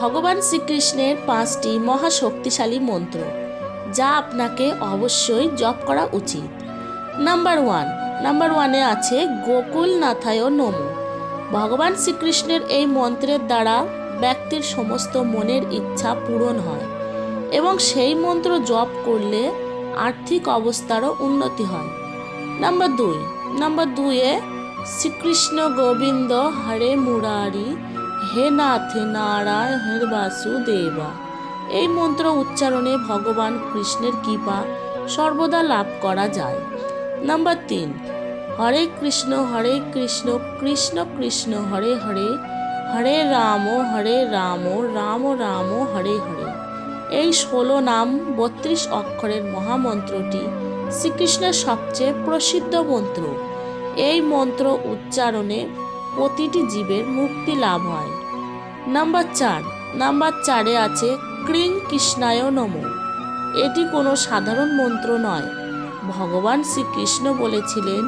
ভগবান শ্রীকৃষ্ণের পাঁচটি মহাশক্তিশালী মন্ত্র, যা আপনাকে অবশ্যই জপ করা উচিত। নাম্বার ওয়ান নাম্বার ওয়ানে আছে গোকুল নাথায় নমো। ভগবান শ্রীকৃষ্ণের এই মন্ত্রের দ্বারা ব্যক্তির সমস্ত মনের ইচ্ছা পূরণ হয় এবং সেই মন্ত্র জপ করলে আর্থিক অবস্থারও উন্নতি হয়। নাম্বার দুই নাম্বার দুইয়ে শ্রীকৃষ্ণ গোবিন্দ হরে মুরারি হে নাথ নারায়ণ, হে বাসুদেবা। এই মন্ত্র উচ্চারণে ভগবান কৃষ্ণের কৃপা সর্বদা লাভ করা যায়। নাম্বার তিন, হরে কৃষ্ণ হরে কৃষ্ণ কৃষ্ণ কৃষ্ণ, হরে হরে হরে রাম হরে রাম রাম রাম, হরে হরে। এই ষোলো নাম বত্রিশ অক্ষরের মহামন্ত্রটি শ্রীকৃষ্ণের সবচেয়ে প্রসিদ্ধ মন্ত্র। এই মন্ত্র উচ্চারণে প্রতিটি জীবের মুক্তি লাভ হয়। নাম্বার চার, নাম্বার চারে আছে ক্রিং কৃষ্ণায় নম। এটি কোনো সাধারণ মন্ত্র নয়। ভগবান শ্রীকৃষ্ণ বলেছিলেন,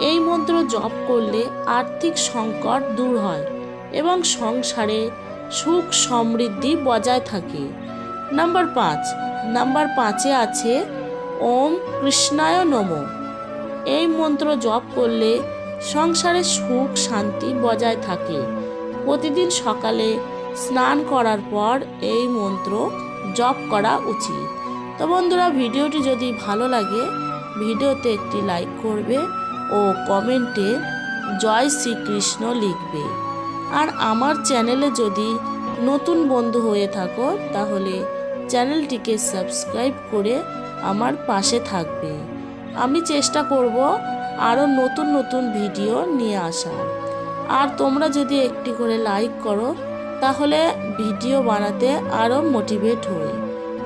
এই মন্ত্র জপ করলে আর্থিক সংকট দূর হয় এবং সংসারে সুখ সমৃদ্ধি বজায় থাকে। নাম্বার পাঁচ, নাম্বার পাঁচে আছে ওম কৃষ্ণায় নম। এই মন্ত্র জপ করলে সংসারে সুখ শান্তি বজায় থাকে। প্রতিদিন সকালে স্নান করার পর এই মন্ত্র জপ করা উচিত। তো বন্ধুরা, ভিডিওটি যদি ভালো লাগে, ভিডিওতে একটি লাইক করবে ও কমেন্টে জয় শ্রীকৃষ্ণ লিখবে। আর আমার চ্যানেলে যদি নতুন বন্ধু হয়ে থাকো, তাহলে চ্যানেলটিকে সাবস্ক্রাইব করে আমার পাশে থাকবে। আমি চেষ্টা করব আরও নতুন নতুন ভিডিও নিয়ে আসা। আর তোমরা যদি একটি করে লাইক করো, তাহলে ভিডিও বানাতে আরও মোটিভেট হই।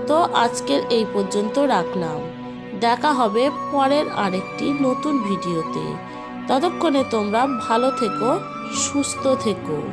তো আজকের এই পর্যন্ত রাখলাম। দেখা হবে পরের আরেকটি নতুন ভিডিওতে। ততক্ষণে তোমরা ভালো থেকো, সুস্থ থেকো।